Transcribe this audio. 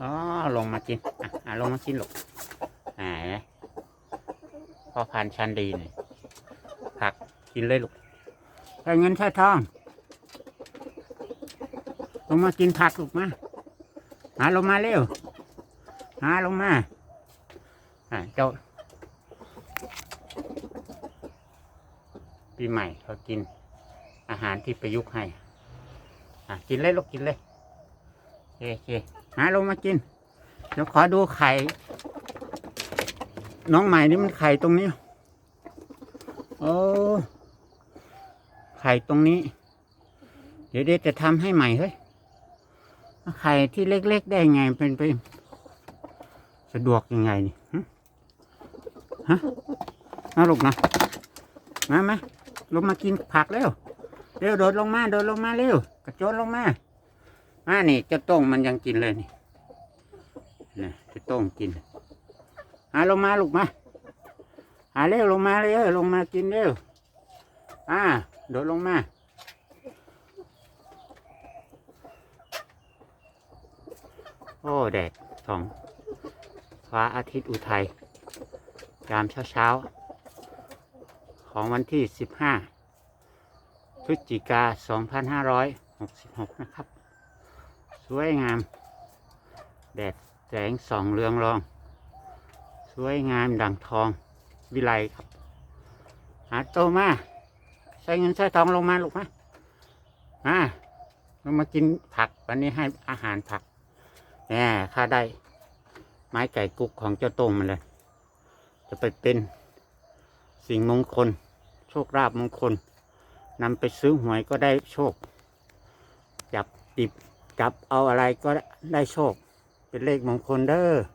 อ๋อลงมากินอะอะลงมากินลูกไหนพ่อพันธุ์ชันดีเนี่ยผักกินเลยลูกใช้เงินใช้ทอง ลงมากินผักลูกมาหาลงมาเร็วหาลงมาอะเจ้าปีใหม่เขากิน อาหารที่ประยุกต์ให้ อะกินเลยลูกกินเลยโอเคโอเค หาลงมากิน เดี๋ยวขอดูไข่ น้องใหม่นี่มันไข่ตรงนี้ โอ้ไข่ตรงนี้ เดี๋ยวเดี๋ยวจะทำให้ใหม่เฮ้ยไข่ที่เล็ก ๆ ได้ไงเป็นไปสะดวกยังไงนี่ฮะมาลูกนะมามลงมากินผักเร็วเร็วโดดลงมาโดดลงมาเร็วกระโจนลงมา อ่านี่เจะต้งมันยังกินเลยนี่นี่เจะต้งกินหาลงมาลูกมาหาเร็วลงมาเร็วลงมากินเร็วอ่าโดดลงมาโอ้แดดสองฟ้าอาทิตย์อุทัยยามเช้าเช้าๆของวันที่สิบห้าพฤศจิกา 2566 นะครับ สวยงาม แดดแสงส่องเรืองรอง สวยงามดังทองวิไลครับ หาโตมาใส่เงินใส่ทองลงมาลูกมามาลงมากินผักวันนี้ให้อาหารผักแหน่ข้าได้ ไม้ไก่กุกของเจ้าโตมาเลย จะไปเป็นสิ่งมงคล โชคลาภมงคลนำไปซื้อหวยก็ได้โชค จับติบ จับเอาอะไรก็ได้โชค เป็นเลขมงคลเด้อ